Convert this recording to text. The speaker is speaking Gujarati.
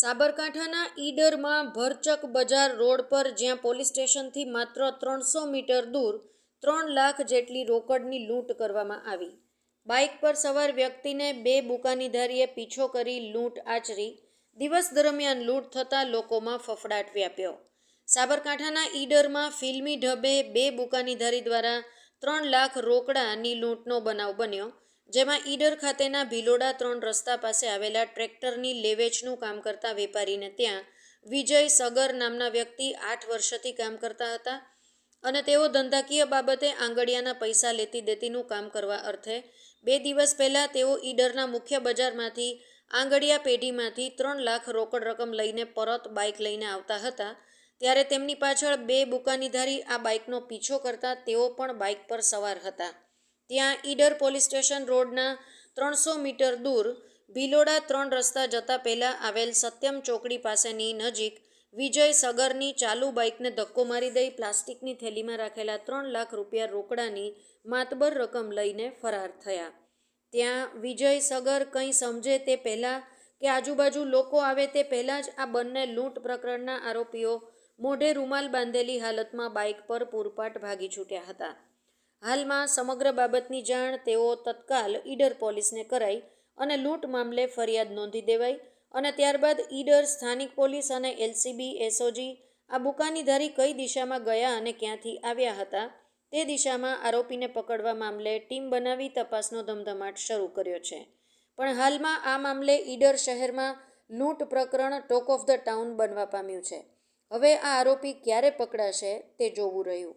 સાબરકાંઠાના ઈડરમાં ભરચક બજાર રોડ પર જ્યાં પોલીસ સ્ટેશનથી માત્ર ત્રણસો મીટર દૂર ત્રણ લાખ જેટલી રોકડની લૂંટ કરવામાં આવી. બાઇક પર સવાર વ્યક્તિને બે બુકાનીધારીએ પીછો કરી લૂંટ આચરી. દિવસ દરમિયાન લૂંટ થતાં લોકોમાં ફફડાટ વ્યાપ્યો સાબરકાંઠાના ઈડરમાં ફિલ્મી ઢબે બે બુકાનીધારી દ્વારા ત્રણ લાખ રોકડાની લૂંટનો બનાવ બન્યો. જેમાં ઈડર ખાતેના ભિલોડા ત્રણ રસ્તા પાસે આવેલા ટ્રેક્ટરની લેવેચનું કામ કરતા વેપારીને ત્યાં વિજય સગર નામના વ્યક્તિ આઠ વર્ષથી કામ કરતા હતા અને તેઓ ધંધાકીય બાબતે આંગડિયાના પૈસા લેતી દેતીનું કામ કરવા અર્થે બે દિવસ પહેલાં તેઓ ઈડરના મુખ્ય બજારમાંથી આંગડિયા પેઢીમાંથી ત્રણ લાખ રોકડ રકમ લઈને પરત બાઇક લઈને આવતા હતા. ત્યારે તેમની પાછળ બે બુકાનીધારી આ બાઇકનો પીછો કરતા તેઓ પણ બાઇક પર સવાર હતા. ત્યાં ઈડર પોલીસ સ્ટેશન રોડના ત્રણસો મીટર દૂર ભિલોડા ત્રણ રસ્તા જતા પહેલાં આવેલ સત્યમ ચોકડી પાસેની નજીક વિજય સગરની ચાલુ બાઇકને ધક્કો મારી દઈ પ્લાસ્ટિકની થેલીમાં રાખેલા ત્રણ લાખ રૂપિયા રોકડાની માતબર રકમ લઈને ફરાર થયા. ત્યાં વિજય સગર કંઈ સમજે તે પહેલાં કે આજુબાજુ લોકો આવે તે પહેલાં જ આ બંને લૂંટ પ્રકરણના આરોપીઓ મોઢે રૂમાલ બાંધેલી હાલતમાં બાઇક પર પૂરપાટ ભાગી છૂટ્યા હતા. હાલમાં સમગ્ર બાબતની જાણ તેઓ તત્કાલ ઈડર પોલીસને કરાઈ અને લૂંટ મામલે ફરિયાદ નોંધી દેવાઈ અને ત્યારબાદ ઈડર સ્થાનિક પોલીસ અને એલસીબી, એસઓજી આ બુકાનીધારી કઈ દિશામાં ગયા અને ક્યાંથી આવ્યા હતા તે દિશામાં આરોપીને પકડવા મામલે ટીમ બનાવી તપાસનો ધમધમાટ શરૂ કર્યો છે. પણ હાલમાં આ મામલે ઈડર શહેરમાં લૂંટ પ્રકરણ ટોક ઓફ ધ ટાઉન બનવા પામ્યું છે. હવે આ આરોપી ક્યારે પકડાશે તે જોવું રહ્યું.